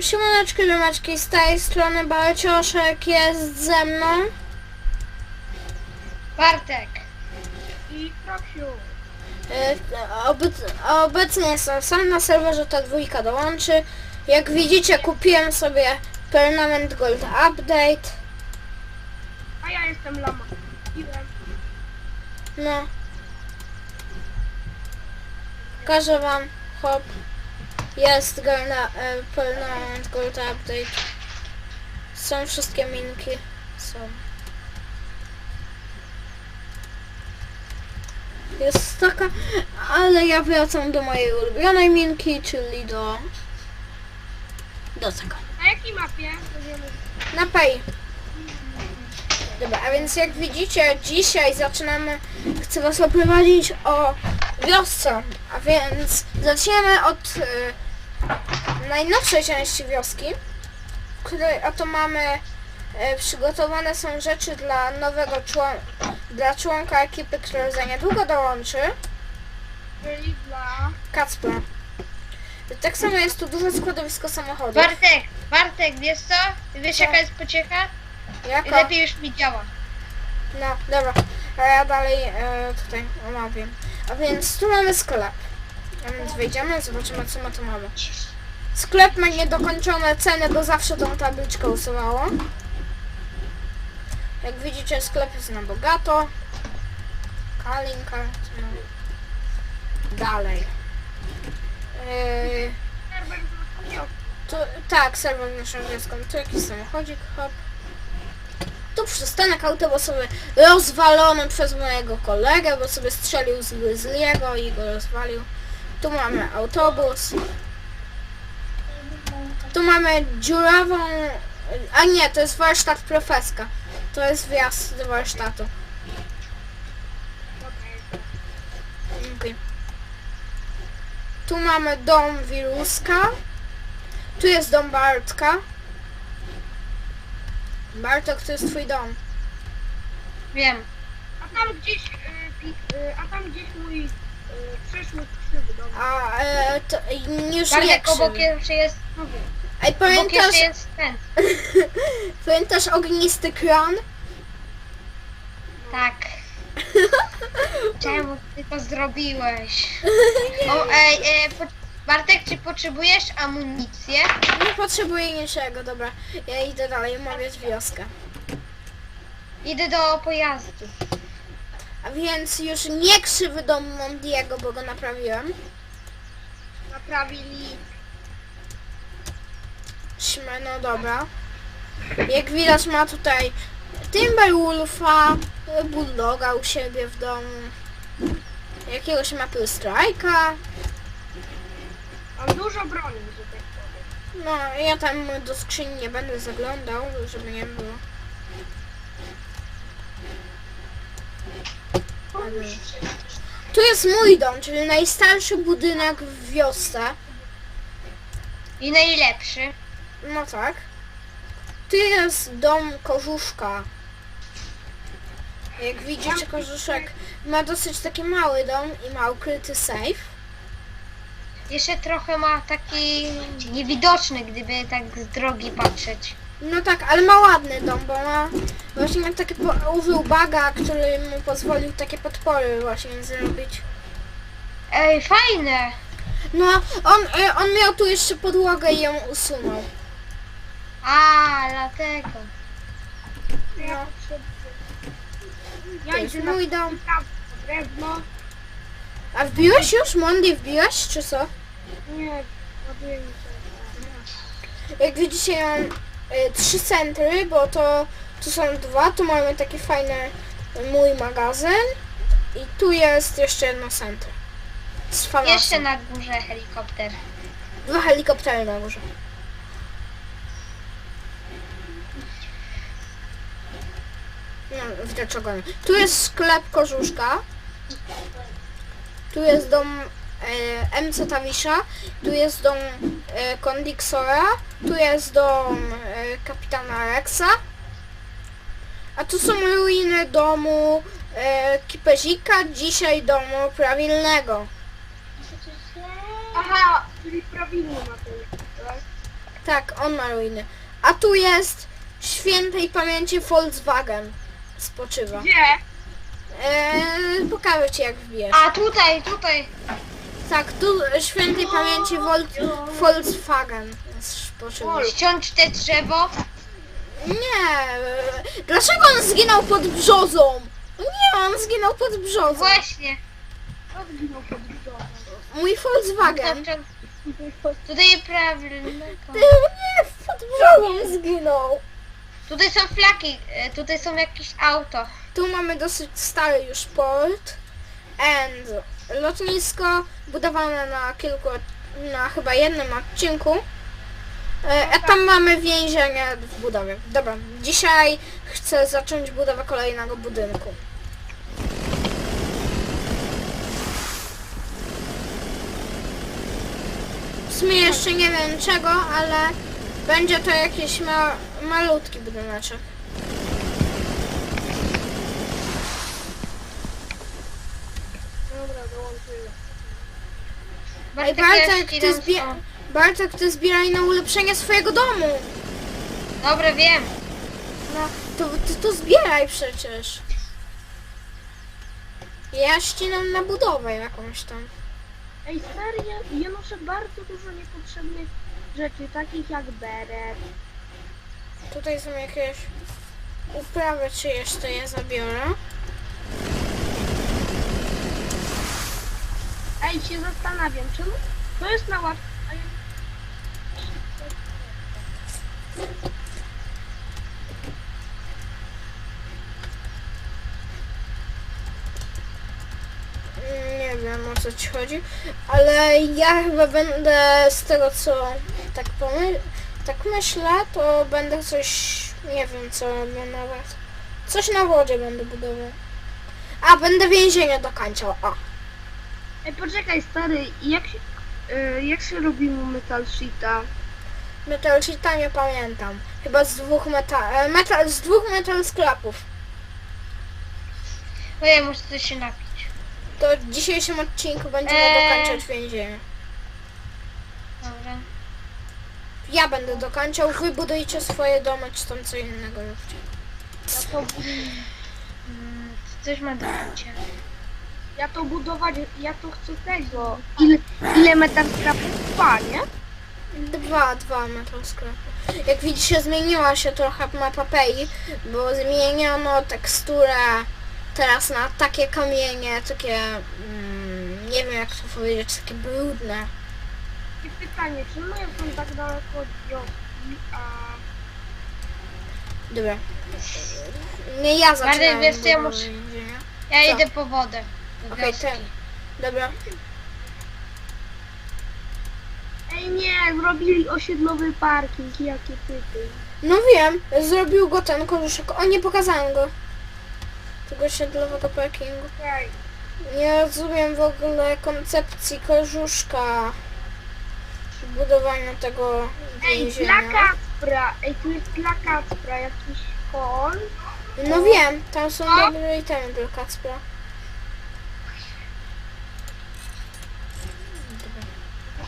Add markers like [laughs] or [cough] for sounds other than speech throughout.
Siemaneczki, Lumeczki, z tej strony Barcioszek jest ze mną. Bartek. I Proksiu. E, Obec, obecnie jestem sam na serwerze, ta dwójka dołączy. Jak widzicie, kupiłem sobie Permanent Gold Update. A ja jestem lama. Piłem. No. Pokażę wam, hop. Jest Golda, e, Permanent Gold Update. Są wszystkie minki. Są. Jest taka, ale ja wracam do mojej ulubionej minki, czyli do... Do tego. Na jakiej mapie? Na pay. Dobra, a więc jak widzicie, dzisiaj zaczynamy, chcę was oprowadzić o wiosce, a więc zaczniemy od y, najnowszej części wioski, w której oto mamy y, przygotowane są rzeczy dla nowego członka, dla członka ekipy, który za niedługo dołączy, Czyli dla... Kacpra. Tak samo jest tu duże składowisko samochodów. Bartek, Bartek, wiesz co? Wiesz Co? jaka jest pociecha? Jaka? Lepiej już mi działa. No, dobra. A ja dalej e, tutaj omawiam. A więc tu mamy sklep. A więc wejdziemy, zobaczymy co my tu mamy. Sklep ma niedokończone ceny, bo zawsze tą tabliczkę usuwało. Jak widzicie, sklep jest na bogato. Kalinka. Dalej. Yy, tu, tak, serwer naszą wioską. Tu jakiś samochodzik, hop. Tu przystanek autobusowy rozwalony przez mojego kolegę, bo sobie strzelił z Grizzly'ego i go rozwalił. Tu mamy autobus. Tu mamy dziurawą... A nie, to jest warsztat profeska. To jest wjazd do warsztatu. Okej. Tu mamy dom Wiruska. Tu jest dom Bartka. Bartek, to jest twój dom. Wiem. A tam gdzieś... Y, y, a tam gdzieś mój y, przyszły krzywy dom. A e, to już nie Bartek, obok krzywy. jeszcze jest... Ej, Obok pamiętasz, jeszcze jest ten. [laughs] pamiętasz ognisty kran? Tak. [laughs] Czemu ty to zrobiłeś? [laughs] O, ej, e, po, Bartek, czy potrzebujesz amunicję? Nie potrzebuję niczego, dobra. Ja idę dalej omawiać wioskę. Idę do pojazdu. A więc już nie krzywy dom Mondiego, bo go naprawiłem. Naprawili... No dobra. Jak widać ma tutaj Timberwolfa, Bulldoga u siebie w domu, jakiegoś Maple Strike'a. Mam dużo broni, że tak powiem. No, ja tam do skrzyni nie będę zaglądał, żeby nie było. Tu jest mój dom, czyli najstarszy budynek w wiosce. I najlepszy. No tak. Tu jest dom Korzuszka. Jak widzicie, Korzuszek ma dosyć taki mały dom i ma ukryty safe. Jeszcze trochę ma taki niewidoczny, gdyby tak z drogi patrzeć. No tak, ale ma ładny dom, bo ma właśnie ma takie po, użył baga, który mu pozwolił takie podpory właśnie zrobić. Ej, fajne! No, on, e, on miał tu jeszcze podłogę i ją usunął. Ja No. To Ja jest idę na mój dom. drewno. A wbiłeś już? Monday wbiłeś, czy co? Nie, ładuję mi to. Jak widzicie, ja mam y, trzy centry, bo to tu są dwa, tu mamy taki fajny mój magazyn i tu jest jeszcze jedno centrum. Z famasem. Jeszcze na górze helikopter. Dwa helikoptery na górze. No, widać ogonie. Tu jest sklep Korzuszka. Tu jest dom e, MC Tawisza. Tu jest dom e, Kondiksora. Tu jest dom e, kapitana Rexa. A tu są ruiny domu e, Kipezika, dzisiaj domu prawilnego. Aha, czyli prawidłowo ma tak? Tak, on ma ruiny. A tu jest świętej pamięci Volkswagen. Spoczywa. Gdzie? Eee, pokażę ci jak wbijesz. A tutaj, tutaj. Tak, tu świętej pamięci Vol Volkswagen spoczywa. Ściąć te drzewo. Nie, dlaczego on zginął pod brzozą? Nie, on zginął pod brzozą. Właśnie. Zginął pod brzozą. Mój Volkswagen. Tutaj prawie. Ty, nie, pod brzozą zginął. Tutaj są flaki, e, tutaj są jakieś auto. Tu mamy dosyć stary już port and lotnisko budowane na kilku, na chyba jednym odcinku. E, A tam mamy więzienie w budowie. Dobra, dzisiaj chcę zacząć budowę kolejnego budynku. W sumie jeszcze nie wiem czego, ale będzie to jakiś ma, malutki budyneczek. Dobra, dołączyłem. Ej, Bartek, ja Bartek, ci ty, dam zbie- są. Bartek, ty zbieraj na ulepszenie swojego domu. Dobra, wiem. No, to ty to zbieraj przecież. Ja ścinam na budowę jakąś tam. Ej, serio? Ja noszę bardzo dużo niepotrzebnych rzeczy, takich jak beret. Tutaj są jakieś uprawy czyjeś, to je zabiorę. Ej, się zastanawiam, czemu to jest na łatwo. ja- Nie wiem o co ci chodzi, ale ja chyba będę z tego co tak pomy- tak myślę, to będę coś, nie wiem co robię nawet. Coś na wodzie będę budował. A, będę więzienie dokańczał, a. Ej, poczekaj, stary, jak się, y, jak się robiło metal sheeta? Metal Sheeta nie pamiętam. Chyba z dwóch metal, e, metal z dwóch metal sklepów. Bo ja muszę coś się napić. To w dzisiejszym odcinku będziemy Eee. dokańczać więzienie. Dobra. Ja będę dokańczał, wy budujcie swoje domy, czy tam co innego róbcie. Ja to, bud- Mm, coś ma do ja to budować, ja to chcę tego. Ile, ile metal scrapów trwa, nie? Dwa, dwa metal sklepy. Jak widzicie, zmieniła się trochę mapa Pei, bo zmieniono teksturę teraz na takie kamienie, takie, mm, nie wiem jak to powiedzieć, takie brudne. I pytanie, czemu ja są tak daleko od wioski, a... Dobra. Nie ja zaczynałem wiesz co, ja muszę-. Ja Co? idę po wodę. do Okej, wioski. ten. Dobra. Ej nie, zrobili osiedlowy parking, jakie typy. No wiem, zrobił go ten koruszek. O, nie pokazałem go. Tego osiedlowego parkingu. Nie rozumiem w ogóle koncepcji korzuszka przy budowaniu tego ej, więzienia. dla Kacpra, ej, tu jest dla Kacpra jakiś hol. No wiem, tam są dobre itemy dla Kacpra.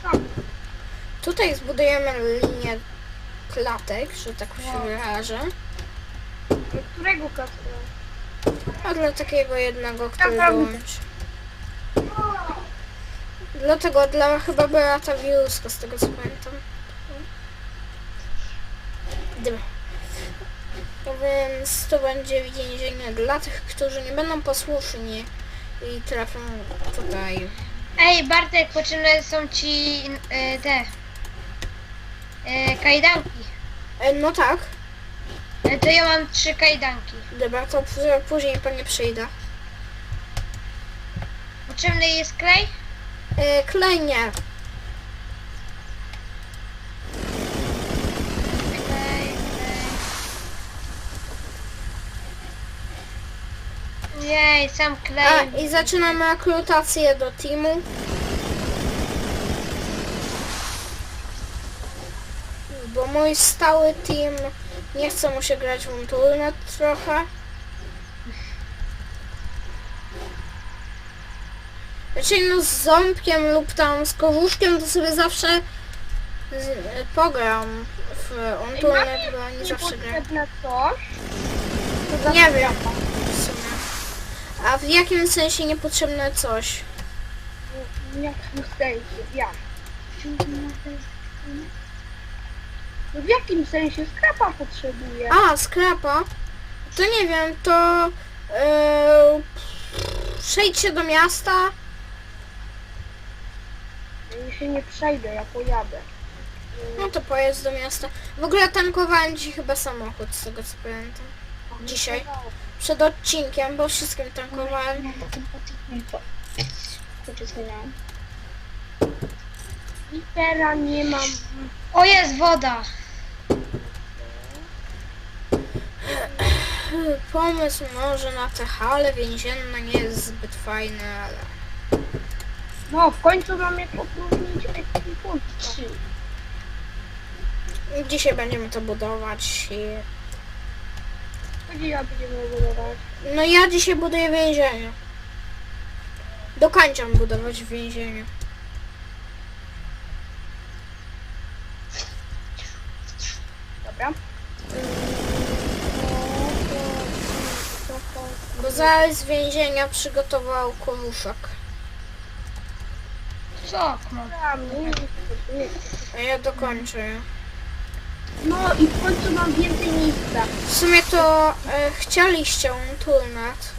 Tam, Tutaj zbudujemy linię klatek, że tak się Wow. wyrażę. do którego Kacpra? A dla takiego jednego, który Naprawdę. dołączy. Dlatego dla chyba Beata Wiruska, z tego co pamiętam. Dobra. No Więc to będzie więzienie dla tych, którzy nie będą posłuszni i trafią tutaj. Ej, Bartek, potrzebne są ci y, te y, kajdanki. E, no tak, Y, to ja mam trzy kajdanki. dobra, to p- później pewnie przyjdę. Potrzebny jest klej? E, klej nie. Klej, klej. Jej, sam klej. A, i zaczynamy akrutację do teamu. Bo mój stały team nie chce mu się grać w Unturnet trochę. Znaczy no z ząbkiem lub tam z kołuszkiem to sobie zawsze Z, pogram w Untunet, bo nie zawsze coś. Nie wiem w sumie. A w jakim sensie niepotrzebne coś? W jakim sensie? Jak? No w jakim sensie skrapa potrzebuje? A, skrapa? To nie wiem, to... Yy, przejdźcie do miasta. Się nie przejdę, ja pojadę. No to pojedź do miasta. W ogóle tankowałem dzisiaj chyba samochód, z tego co pamiętam. Dzisiaj. Przed odcinkiem, bo wszystkim tankowałem. Litera nie mam. O, jest woda. Pomysł może na te hale więzienne nie jest zbyt fajny, ale... No, w końcu mam jak opróżnić ekwipunkę. Dzisiaj będziemy to budować i... Gdzie ja będziemy budować? No ja dzisiaj buduję więzienie. Dokończam budować więzienie. Dobra. Bo zaraz z więzienia przygotował koruszek. Interesuje. A ja dokończę. No i w końcu mam więcej miejsca. W sumie to e, chcieliście Unturnet.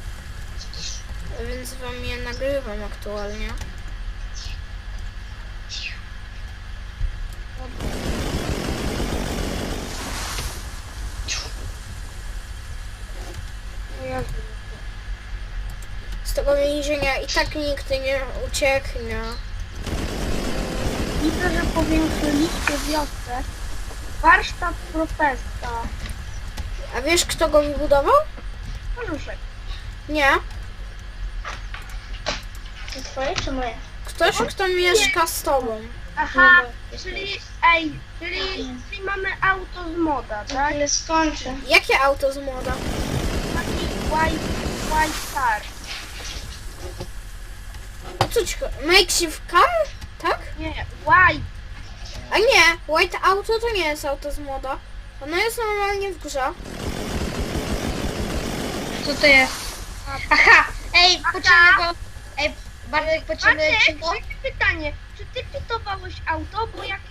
Więc wam je nagrywam aktualnie. Z tego więzienia i tak nikt nie ucieknie. Widzę, że powiększyliście wioskę. Warsztat profesa. A wiesz kto go wybudował? Paluszek. Nie. To twoje czy moje? Ktoś, kto mieszka z tobą. Aha, czyli, ej, czyli, czyli mamy auto z moda, tak? Ale skończę. Jakie auto z moda? Taki white, white car. O co ci chodzi? Makeshift car? Nie, white. A nie, White Auto to nie jest auto z moda. Ono jest normalnie w grze. Co to jest? Aha! Ej, potrzebny go... Ej, Bartek, potrzebny Maciek, ci go... takie pytanie. Czy ty pitowałeś auto? Bo jak,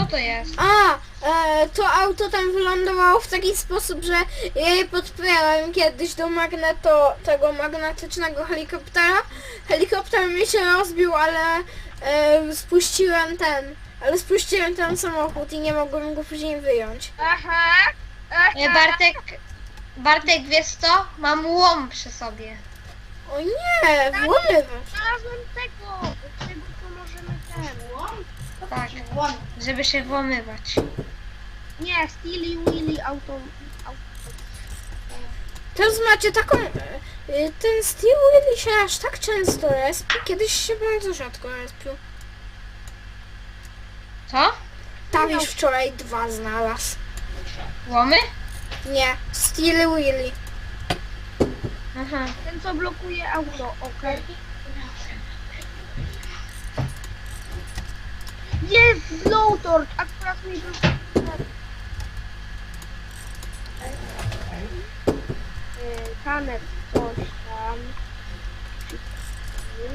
Co to jest? A, e, to auto tam wylądowało w taki sposób, że ja je podpiąłem kiedyś do magneto, tego magnetycznego helikoptera. Helikopter mi się rozbił, ale e, spuściłem ten, ale spuściłem ten samochód i nie mogłem go później wyjąć. Aha, aha. E, Bartek... Bartek, wiesz co? Mam łom przy sobie. O nie, włamywać. Znalazłem tego, tego co możemy ten. Tak. Żeby się włamywać. Nie, Steely Willy auto. auto. Teraz macie taką, e, e, ten Steel Wheel się aż tak często respi, kiedyś się bardzo rzadko respił. Co? Tawisz wczoraj dwa znalazł. Łomy? Nie, Steel Willy. Aha. Ten co blokuje auto, okej. Blowtorch, akurat mi. E, Kanet coś tam.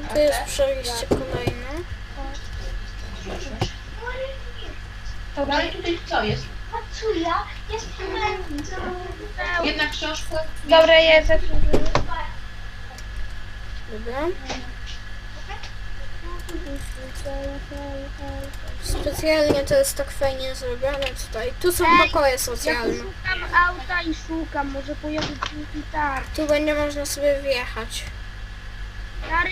To jest przejście kolejne. No ale tutaj co jest? Czuja, jest. Jedna książka? Dobra, jest. Dobra. Specjalnie to jest tak fajnie zrobione tutaj. Tu są Ej, pokoje Ja tu socjalne. szukam auta i szukam, może pojawić się gitar. Tu będzie można sobie wjechać. Stary,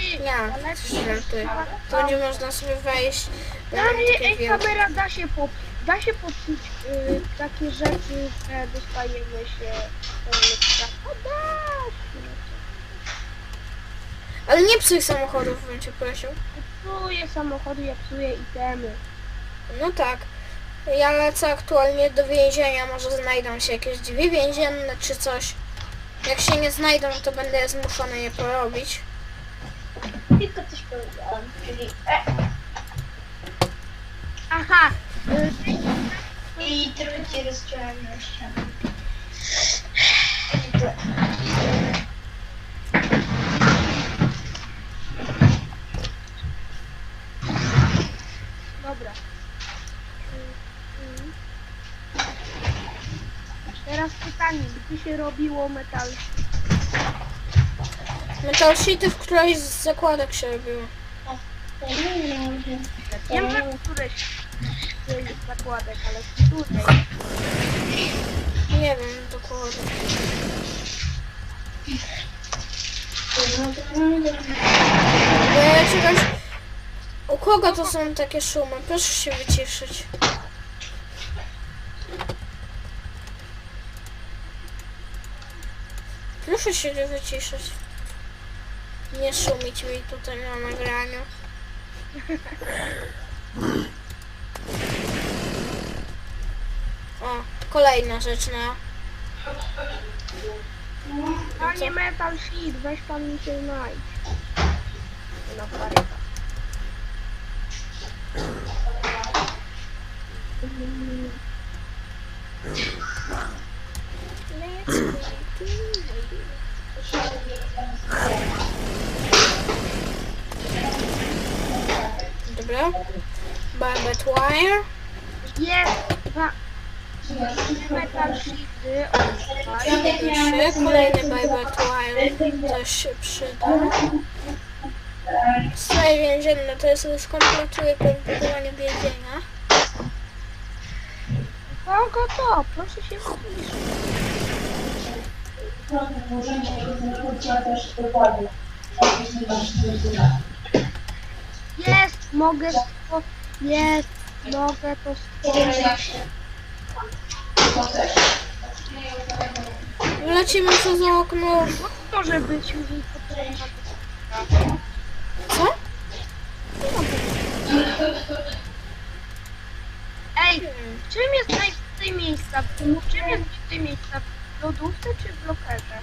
źle ty. Tu będzie można sobie wejść. Stary, ej, kamera da się pop, da się popsuć y, takie rzeczy, że dostajemy się do O, da się. Ale nie psuj samochodów, bym cię prosił. Psuję samochody, ja psuję itemy. No tak. Ja lecę aktualnie do więzienia, może znajdą się jakieś drzwi więzienne czy coś. Jak się nie znajdą, to będę zmuszony je porobić. Tylko coś powiedziałam, czyli... E, Aha! I trochę cię rozciąłem na ścianę. dobra. Y, y. Teraz pytanie, gdzie się robiło metal? Metal sheety w którejś z zakładek się robiło. Wiem, że w któreś z zakładek, ale w której? Nie wiem dokładnie. Bo ja czegoś... U kogo to są takie szumy? Proszę się wyciszyć. Proszę się wyciszyć. Nie szumić mi tutaj na nagraniu. O, kolejna rzecz na... Panie Metal Sheet, weź pan mi się znajdź. Na parę. Dobra. Barbed wire. Jest dwa Metal Sheety. Trzy. Kolejny wire. Też się przyda. Stroje więzienne to jest skompletuje budowanie więzienia. Kogo to? Proszę się wyciszyć. Jest, mogę sto... Jest, mogę to stworzyć. Lecimy co za okno. Może być potrzebna. Co? Ej, czym jest najwięcej miejsca? W czym jest więcej miejsca? W lodówce czy w lokerze?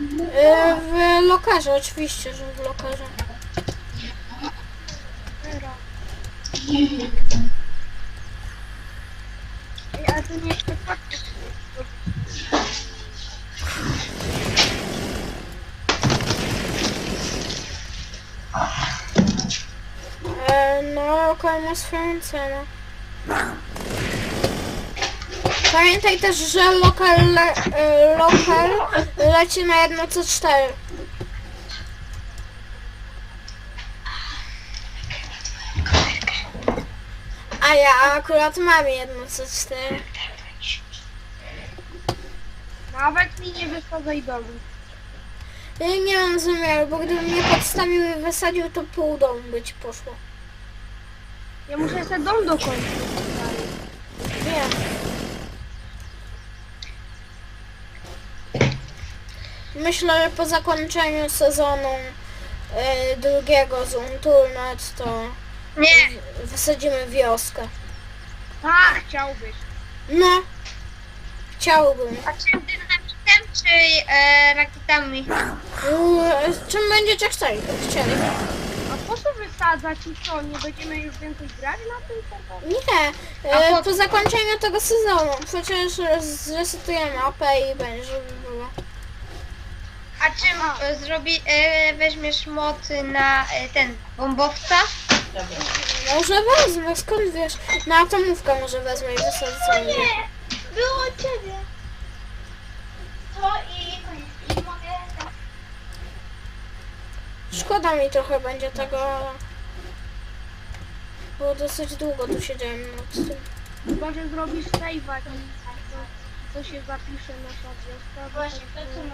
Yy, w lokarze, oczywiście, że w lokarze. Teraz. Ale to nie dokładnie. E, no, ma swoją cenę. Pamiętaj też, że lokal, le, e, lokal leci na 1 co 4. A ja akurat mam 1 co 4. Nawet mi nie wysadzaj domu. Ja nie mam zamiaru, bo gdybym mnie podstawił i wysadził, to pół domu być poszło. Ja muszę sobie dom dokończyć. Wiem. Myślę, że po zakończeniu sezonu e, drugiego z Unturnet to Nie, wysadzimy wioskę. Tak, chciałbyś. No, chciałbym. a czym dynamitem czy e, rakietami? Eee, Czym będziecie chcieli? chcieli? A po co wysadzać i co? Nie będziemy już więcej grać na tym serwerze? Nie, A e, po- po zakończeniu tego sezonu. Przecież zresetujemy mapę i będzie, żeby było. A czym e, zrobi, e, weźmiesz mocy na e, ten bombowca? Dobra. Może wezmę, skąd wiesz? Na atomówkę może wezmę i wysadzę sobie. Było ciebie. To i, i mogę... Szkoda mi trochę będzie tego. Bo dosyć długo tu siedziałem nad tym. Chyba, że zrobisz save'a i to, to się zapisze wioska. bo Właśnie, to- to co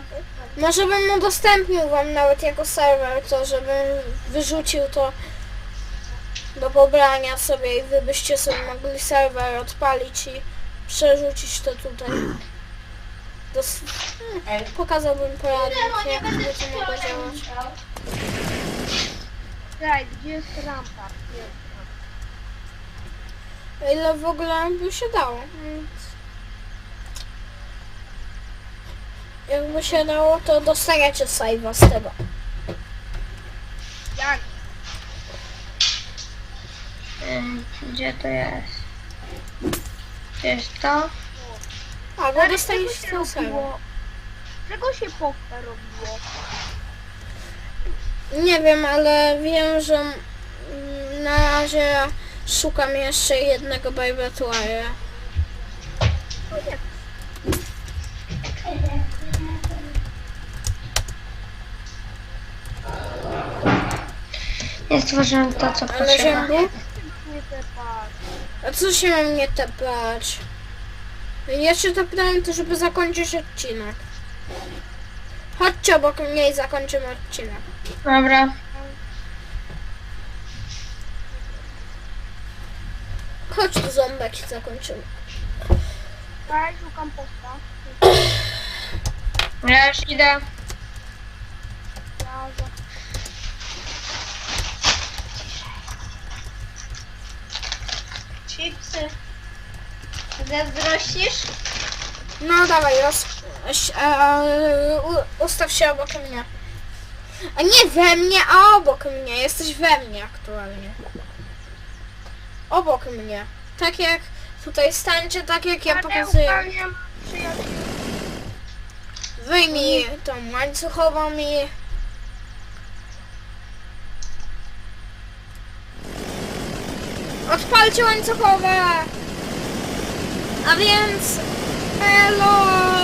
ma Może bym udostępnił wam nawet jako serwer to, żebym wyrzucił to do pobrania sobie i wy byście sobie mogli serwer odpalić i przerzucić to tutaj. Dos- Ej, Pokazałbym poradnik, jak by to mogło działać. Czekaj, gdzie jest rampa? Jest rampa. Ile w ogóle by się dało. Więc... Jakby się dało, to dostaniecie save'a z tego. Jak? Gdzie to jest? Jest to? Albo Ale dostaniesz czego się robiło? Czego się pochwę robiło? Nie wiem, ale wiem, że mm, na razie szukam jeszcze jednego Bajbatuaja. Ja stworzyłem to, co Ale potrzeba. A co się mam nie tepać? Ja się tepnąłem to, żeby zakończyć odcinek. Chodźcie obok mnie i zakończymy odcinek. Dobra. Chodź tu ząbek i zakończymy. Ja szukam posta. Ja już idę. Ja za... Chipsy. Zazdrościsz? No dawaj, roz... e, e, u- ustaw się obok mnie. A nie we mnie, a obok mnie. Jesteś we mnie aktualnie. Obok mnie. Tak jak tutaj stańcie, tak jak ja pokazuję. Wyjmij tą łańcuchową i... Odpalcie łańcuchowe! A więc... Elo!